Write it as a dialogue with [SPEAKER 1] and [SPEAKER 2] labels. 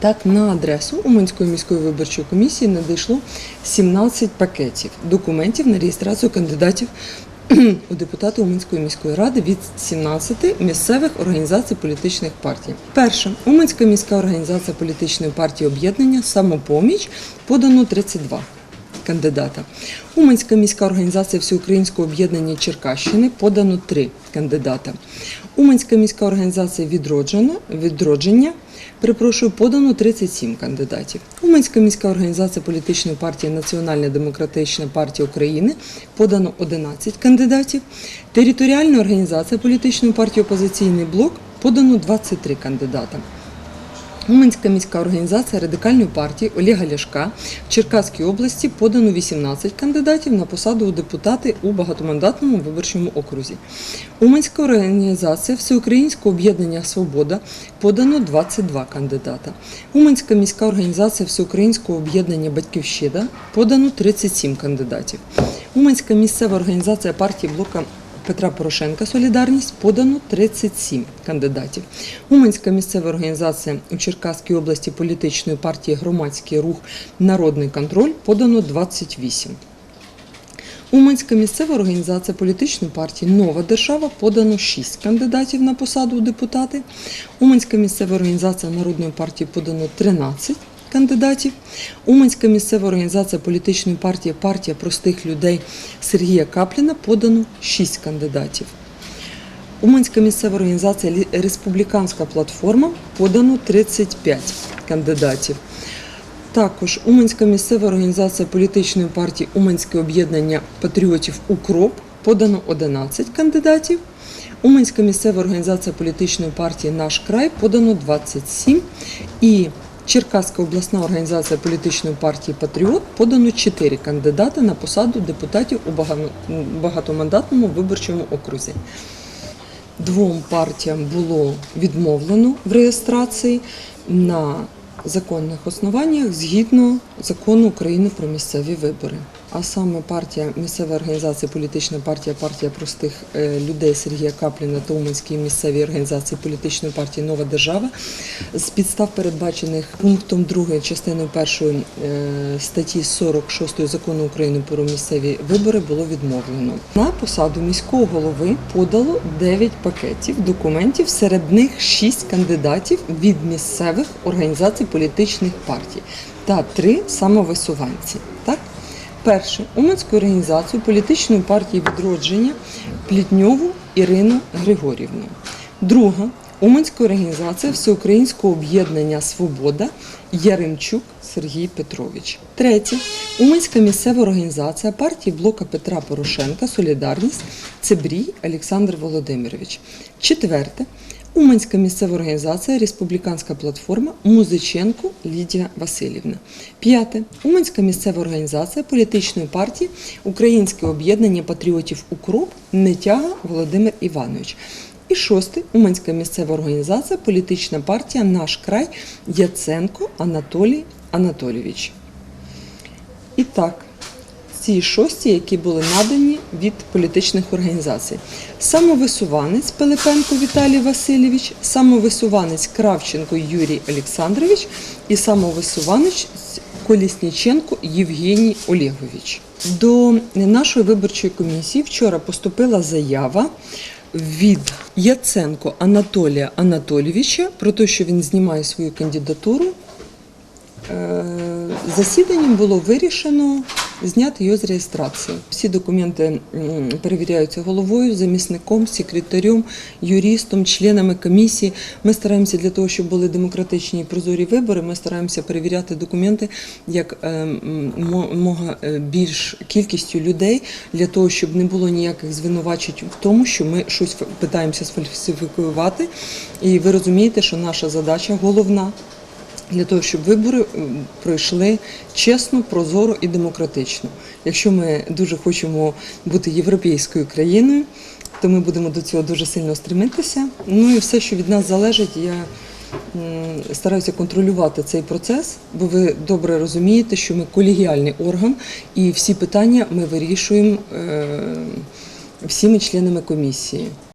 [SPEAKER 1] Так, на адресу Уманської міської виборчої комісії надійшло 17 пакетів документів на реєстрацію кандидатів у депутати Уманської міської ради від 17 місцевих організацій політичних партій. Перша Уманська міська організація політичної партії об'єднання Самопоміч подано 32 кандидата. Уманська міська організація Всеукраїнського об'єднання Черкащини подано 3 кандидата. Уманська міська організація відроджена, відродження Перепрошую, подано 37 кандидатів. Уманська міська організація політичної партії Національна демократична партія України подано 11 кандидатів. Територіальна організація політичної партії Опозиційний блок подано 23 кандидата. Уманська міська організація радикальної партії Олега Ляшка в Черкаській області подано 18 кандидатів на посаду у депутати у багатомандатному виборчому окрузі. Уманська організація Всеукраїнського об'єднання Свобода подано 22 кандидата. Уманська міська організація Всеукраїнського об'єднання Батьківщина подано 37 кандидатів. Уманська місцева організація партії блока Петра Порошенка Солідарність подано 37 кандидатів. Уманська місцева організація у Черкаській області політичної партії Громадський рух Народний контроль подано 28. Уманська місцева організація політичної партії Нова держава подано 6 кандидатів на посаду у депутати. Уманська місцева організація Народної партії подано 13 кандидатів. Уманська місцева організація політичної партії Партія простих людей Сергія Капліна подано 6 кандидатів. Уманська місцева організація Республіканська платформа подано 35 кандидатів. Також Уманська місцева організація політичної партії Уманське об'єднання патріотів Укроп подано 11 кандидатів. Уманська місцева організація політичної партії Наш край подано 27 і Черкаська обласна організація політичної партії Патріот подано 4 кандидати на посаду депутатів у багатомандатному виборчому окрузі. Двом партіям було відмовлено в реєстрації на законних основаннях згідно закону України про місцеві вибори. А саме партія місцева організація політична партія партія простих е, людей Сергія Капліна та Уманській місцевій організації політичної партії Нова держава з підстав передбачених пунктом 2 частиною 1 статті 46 закону України про місцеві вибори було відмовлено. На посаду міського голови подало 9 пакетів документів, серед них 6 кандидатів від місцевих організацій політичних партій та 3 самовисуванці. Так? Перше Уманську організацію політичної партії відродження Плітньову Ірину Григорівну. Друга Уманська організація Всеукраїнського об'єднання Свобода Яремчук Сергій Петрович. Третє Уманська місцева організація партії блока Петра Порошенка Солідарність Цебрій Олександр Володимирович. Четверте Уманська місцева організація Республіканська платформа Музиченко Лідія Васильівна. П'яте. Уманська місцева організація політичної партії Українське об'єднання патріотів Укроп Нетяга Володимир Іванович. І шосте. Уманська місцева організація політична партія Наш край Яценко Анатолій Анатолійович. І так, ці шості, які були надані від політичних організацій. Самовисуванець Пилипенко Віталій Васильович, самовисуванець Кравченко Юрій Олександрович і самовисуванець Колісніченко Євгеній Олегович. До нашої виборчої комісії вчора поступила заява від Яценко Анатолія Анатолійовича про те, що він знімає свою кандидатуру Е, Засіданням було вирішено зняти його з реєстрації. Всі документи перевіряються головою, замісником, секретарем, юристом, членами комісії. Ми стараємося для того, щоб були демократичні і прозорі вибори. Ми стараємося перевіряти документи як е, мога е, більш кількістю людей для того, щоб не було ніяких звинувачень в тому, що ми щось питаємося сфальсифікувати. І ви розумієте, що наша задача головна для того, щоб вибори пройшли чесно, прозоро і демократично. Якщо ми дуже хочемо бути європейською країною, то ми будемо до цього дуже сильно стремитися. Ну і все, що від нас залежить, я стараюся контролювати цей процес, бо ви добре розумієте, що ми колегіальний орган, і всі питання ми вирішуємо е, всіми членами комісії.